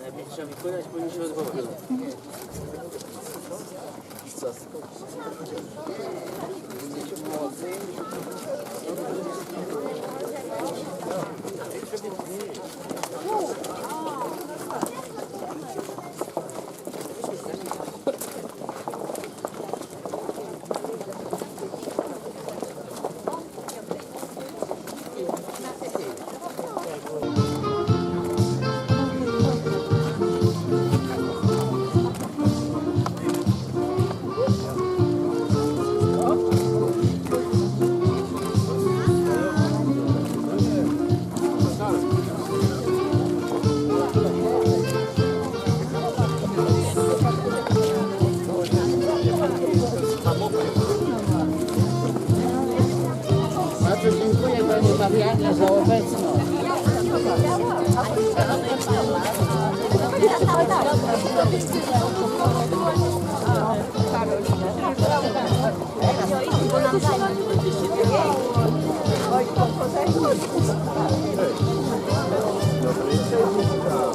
Najpierw trzeba wykonać, później się odwołać. Thank you.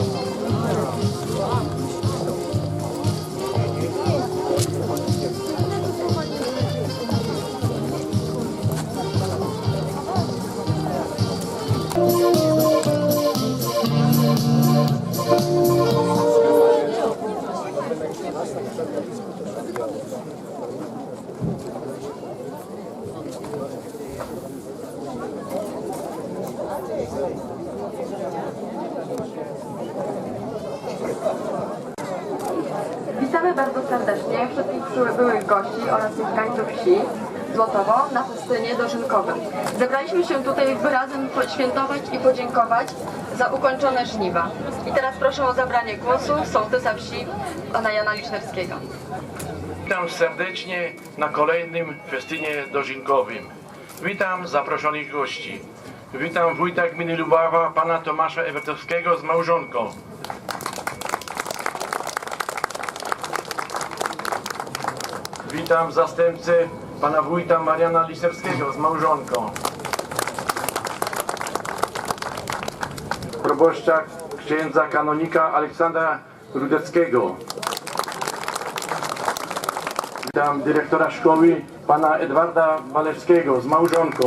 Bardzo serdecznie wszystkich przybyłych gości oraz mieszkańców wsi Złotowo na festynie dożynkowym. Zebraliśmy się tutaj, by razem poświętować i podziękować za ukończone żniwa. I teraz proszę o zabranie głosu sołtysa wsi pana Jana Licznerskiego. Witam serdecznie na kolejnym festynie dożynkowym. Witam zaproszonych gości. Witam wójta gminy Lubawa, pana Tomasza Ewertowskiego z małżonką. Witam zastępcę pana wójta Mariana Liserskiego z małżonką. Proboszcza księdza kanonika Aleksandra Rudeckiego. Witam dyrektora szkoły, pana Edwarda Walewskiego z małżonką.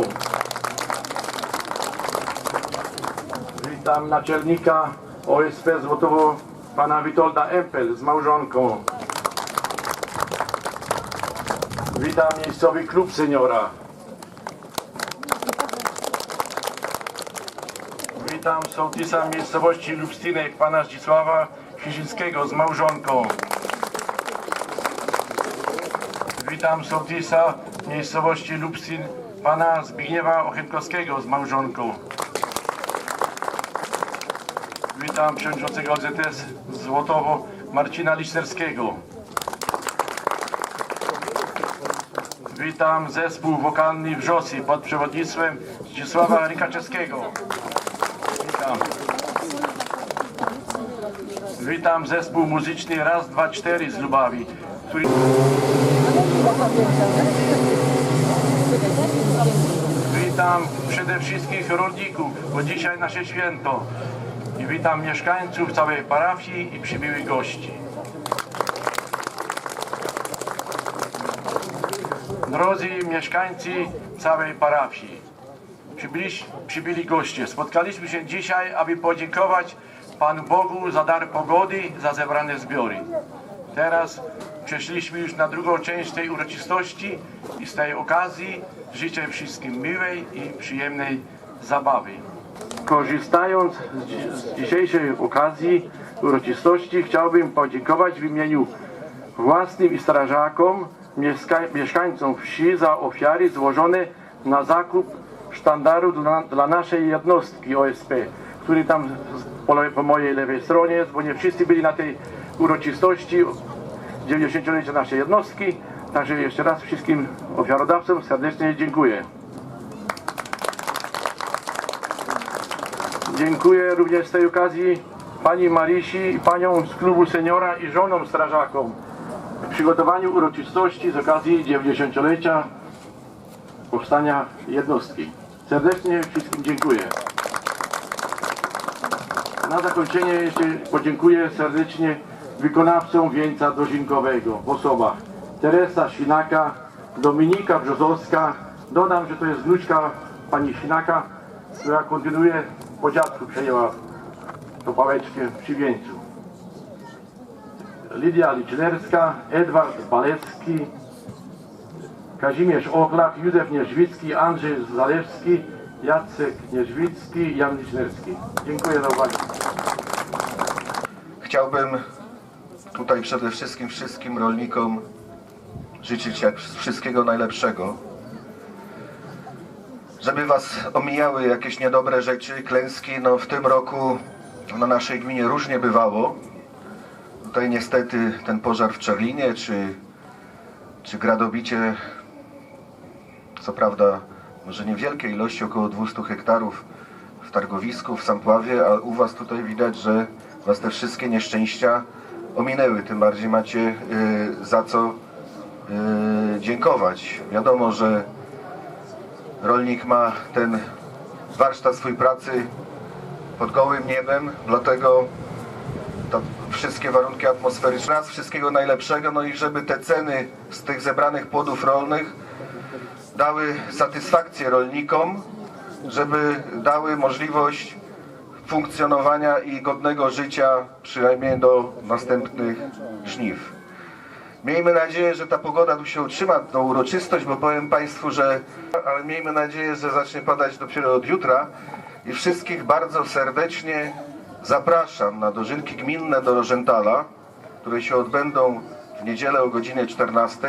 Witam naczelnika OSP Złotowo, pana Witolda Empel z małżonką. Witam miejscowy klub seniora. Witam sołtysa miejscowości Lubstynek, pana Zdzisława Chisińskiego z małżonką. Witam sołtysa miejscowości Lubstyn, pana Zbigniewa Ochymkowskiego z małżonką. Witam przewodniczącego OZS Złotowo Marcina Listerskiego. Witam zespół wokalny Wrzosy pod przewodnictwem Zdzisława Rykaczewskiego. Witam. Witam zespół muzyczny Raz, Dwa, Cztery z Lubawi, który... Witam przede wszystkim rolników, bo dzisiaj nasze święto. I witam mieszkańców całej parafii i przybyłych gości. Drodzy mieszkańcy całej parafii, przybyli, przybyli goście. Spotkaliśmy się dzisiaj, aby podziękować Panu Bogu za dar pogody, za zebrane zbiory. Teraz przeszliśmy już na drugą część tej uroczystości i z tej okazji życzę wszystkim miłej i przyjemnej zabawy. Korzystając z, dzi- z dzisiejszej okazji uroczystości chciałbym podziękować w imieniu własnym i strażakom, mieszkańcom wsi za ofiary złożone na zakup sztandaru dla, naszej jednostki OSP, który tam po, mojej lewej stronie jest, bo nie wszyscy byli na tej uroczystości 90-lecia naszej jednostki. Także jeszcze raz wszystkim ofiarodawcom serdecznie dziękuję. Dziękuję również z tej okazji pani Marysi i paniom z klubu seniora i żonom strażakom przygotowaniu uroczystości z okazji 90-lecia powstania jednostki. Serdecznie wszystkim dziękuję. Na zakończenie jeszcze podziękuję serdecznie wykonawcom wieńca dożynkowego w osobach Teresa Świnaka, Dominika Brzozowska. Dodam, że to jest wnuczka pani Świnaka, która kontynuuje po dziadku przejęła tą pałeczkę przy wieńcu. Lidia Licznerska, Edward Balecki, Kazimierz Ochlak, Józef Nierzwicki, Andrzej Zalewski, Jacek Nierzwicki Jan Licznerski. Dziękuję za uwagę. Chciałbym tutaj przede wszystkim wszystkim rolnikom życzyć jak wszystkiego najlepszego. Żeby was omijały jakieś niedobre rzeczy, klęski, no w tym roku na naszej gminie różnie bywało. Tutaj niestety ten pożar w Czerlinie, czy, czy gradobicie, co prawda może niewielkiej ilości, około 200 hektarów w Targowisku, w Sampławie, a u was tutaj widać, że was te wszystkie nieszczęścia ominęły. Tym bardziej macie y, za co y, dziękować. Wiadomo, że rolnik ma ten warsztat swój pracy pod gołym niebem, dlatego wszystkie warunki atmosferyczne. Raz wszystkiego najlepszego, no i żeby te ceny z tych zebranych płodów rolnych dały satysfakcję rolnikom, żeby dały możliwość funkcjonowania i godnego życia przynajmniej do następnych żniw. Miejmy nadzieję, że ta pogoda tu się utrzyma, tą uroczystość, bo powiem Państwu, że ale miejmy nadzieję, że zacznie padać dopiero od jutra i wszystkich bardzo serdecznie zapraszam na dożynki gminne do Rożentala, które się odbędą w niedzielę o godzinie 14,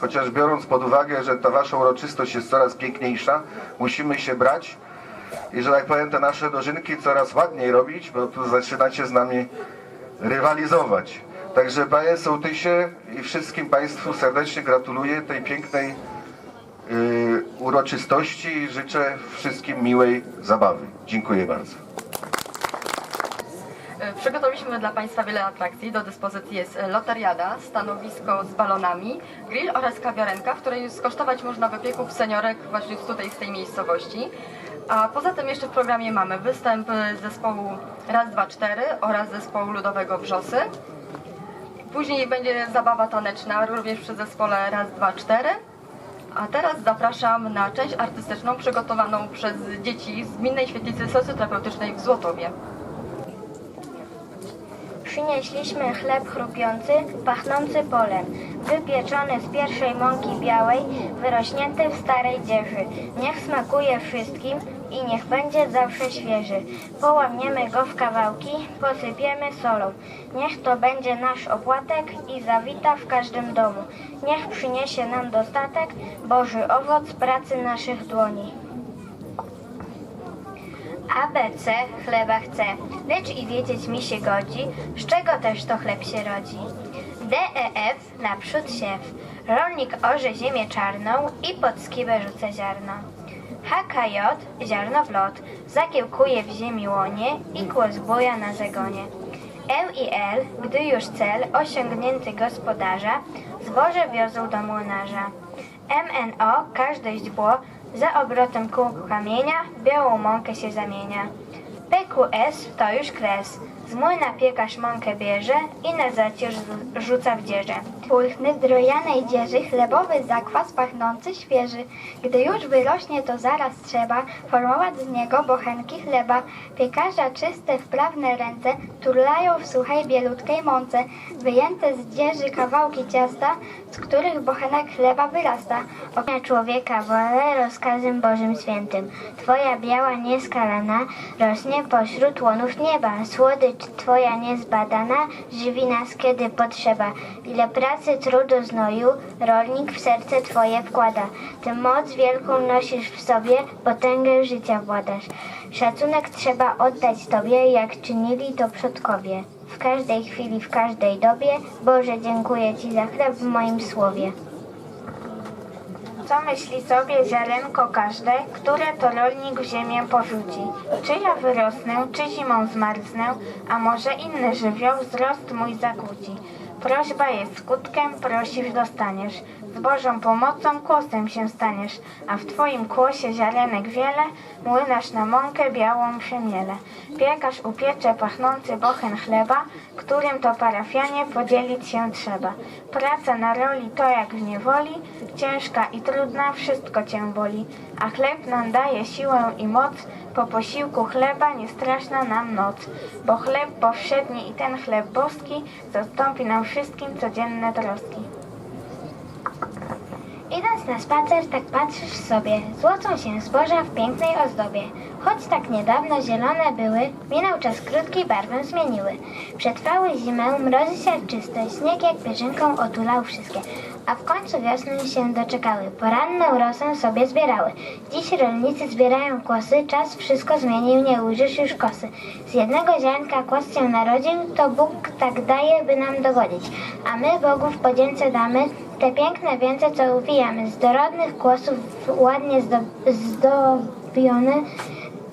chociaż biorąc pod uwagę, że ta Wasza uroczystość jest coraz piękniejsza, musimy się brać i że tak powiem te nasze dożynki coraz ładniej robić, bo tu zaczynacie z nami rywalizować. Także Panie Sołtysie i wszystkim Państwu serdecznie gratuluję tej pięknej yy, uroczystości i życzę wszystkim miłej zabawy. Dziękuję bardzo. Przygotowaliśmy dla Państwa wiele atrakcji. Do dyspozycji jest loteriada, stanowisko z balonami, grill oraz kawiarenka, w której skosztować można wypieków seniorek właśnie tutaj z tej miejscowości. A poza tym jeszcze w programie mamy występ zespołu Raz, Dwa, Cztery oraz zespołu ludowego Wrzosy. Później będzie zabawa taneczna również przy zespole Raz, Dwa, Cztery. A teraz zapraszam na część artystyczną przygotowaną przez dzieci z Gminnej Świetlicy Socjoterapeutycznej w Złotowie. Przynieśliśmy chleb chrupiący, pachnący polem, wypieczony z pierwszej mąki białej, wyrośnięty w starej dzieży. Niech smakuje wszystkim i niech będzie zawsze świeży. Połamiemy go w kawałki, posypiemy solą. Niech to będzie nasz opłatek i zawita w każdym domu. Niech przyniesie nam dostatek, Boży owoc pracy naszych dłoni. ABC chleba chce, lecz i wiedzieć mi się godzi, z czego też to chleb się rodzi. DEF naprzód siew, rolnik orze ziemię czarną i pod skibę rzuca ziarno. HKJ ziarno w lot, zakiełkuje w ziemi łonie i kło zboja na zagonie. L i L, gdy już cel osiągnięty gospodarza, zboże wiozą do młynarza. MNO, każde źdźbło, za obrotem kół kamienia białą mąkę się zamienia. PQS to już kres. Z młyna piekarz mąkę bierze i na zacierz rzu- rzuca w dzieże. Pulchny z drojanej dzieży chlebowy zakwas pachnący świeży. Gdy już wyrośnie, to zaraz trzeba formować z niego bochenki chleba. Piekarza czyste, wprawne ręce turlają w suchej, bielutkiej mące. Wyjęte z dzieży kawałki ciasta, z których bochenek chleba wyrasta. Ognia człowieka wolę rozkazem Bożym Świętym. Twoja biała nieskalana rośnie pośród łonów nieba. Słodycz Twoja niezbadana żywi nas kiedy potrzeba. Ile pracy, trudu, znoju rolnik w serce Twoje wkłada. Ty moc wielką nosisz w sobie, potęgę życia władasz. Szacunek trzeba oddać Tobie, jak czynili to przodkowie. W każdej chwili, w każdej dobie, Boże, dziękuję Ci za chleb w moim słowie. Co myśli sobie ziarenko każde, które to rolnik w ziemię porzuci? Czy ja wyrosnę, czy zimą zmarznę, a może inny żywioł wzrost mój zakłóci? Prośba jest skutkiem, prosisz dostaniesz. Z Bożą pomocą kłosem się staniesz, a w Twoim kłosie ziarenek wiele, młynarz na mąkę białą przemiele. Piekarz upiecze pachnący bochen chleba, którym to parafianie podzielić się trzeba. Praca na roli to jak w niewoli, ciężka i trudna, wszystko Cię boli, a chleb nam daje siłę i moc, po posiłku chleba nie straszna nam noc, bo chleb powszedni i ten chleb boski zastąpi nam wszystkim codzienne troski. Na spacer, tak patrzysz sobie, złocą się zboża w pięknej ozdobie. Choć tak niedawno zielone były, minął czas krótki, barwę zmieniły. Przetrwały zimę, mrozy siarczyste, śnieg jak pierzynką otulał wszystkie. A w końcu wiosny się doczekały, poranną rosę sobie zbierały. Dziś rolnicy zbierają kłosy, czas wszystko zmienił, nie ujrzysz już kosy. Z jednego ziarnka kłos się narodził, to Bóg tak daje, by nam dogodzić. A my Bogu w podzięce damy te piękne więce, co uwijamy. Z dorodnych kłosów ładnie zdo- zdobione,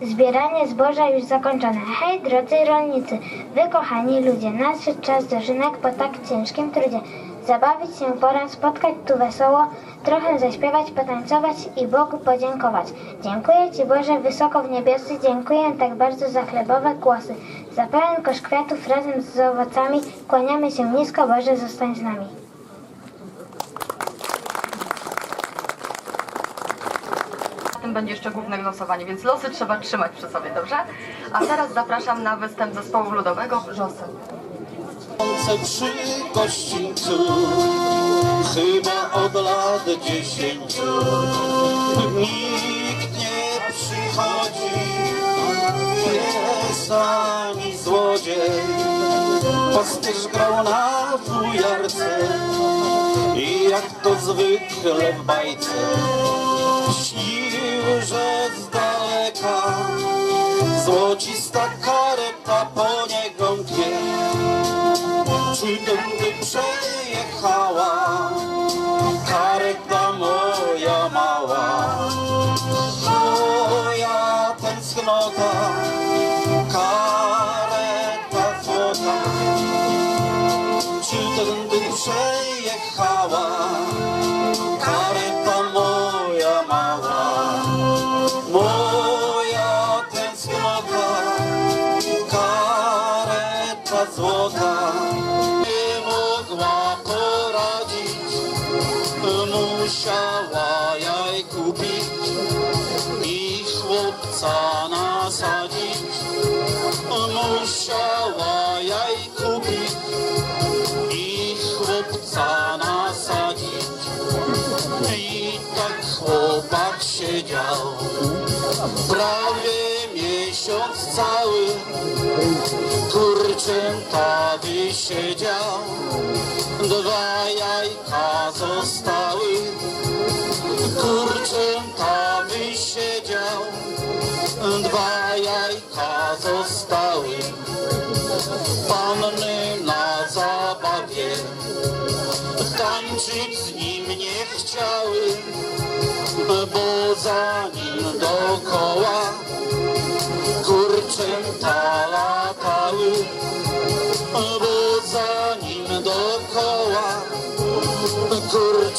zbieranie zboża już zakończone. Hej, drodzy rolnicy, wy kochani ludzie, nadszedł czas dożynek po tak ciężkim trudzie. Zabawić się pora, spotkać tu wesoło, trochę zaśpiewać, potańcować i Bogu podziękować. Dziękuję Ci Boże wysoko w niebiosy, dziękuję tak bardzo za chlebowe głosy. Za pełen kosz kwiatów razem z owocami kłaniamy się nisko, Boże, zostań z nami. Na tym będzie jeszcze główne losowanie, więc losy trzeba trzymać przy sobie, dobrze? A teraz zapraszam na występ zespołu ludowego. Chcę przy gościńcu Chyba od lat dziesięciu Nikt nie przychodzi Jest ani złodziej Pasterz grał na fujarce I jak to zwykle w bajce Śnił, że z daleka Złocista kareta po niego mknie czy tędy przejechała kareta moja mała? Moja tęsknota, złota nie mogła poradzić, musiała jaj kupić i chłopca nasadzić. Musiała jaj kupić i chłopca nasadzić. I tak chłopak siedział prawie miesiąc cały kurczęta wysiedział, dwa jajka zostały. Kurczęta wysiedział, dwa jajka zostały. Panny na zabawie tańczyć z nim nie chciały, bo za nim dookoła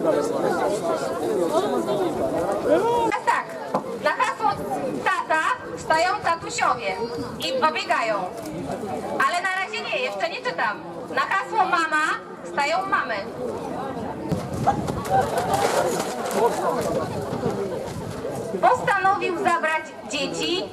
Teraz tak, na hasło tata stają tatusiowie i pobiegają. Ale na razie nie, jeszcze nie czytam. Na hasło mama stają mamy. Postanowił zabrać dzieci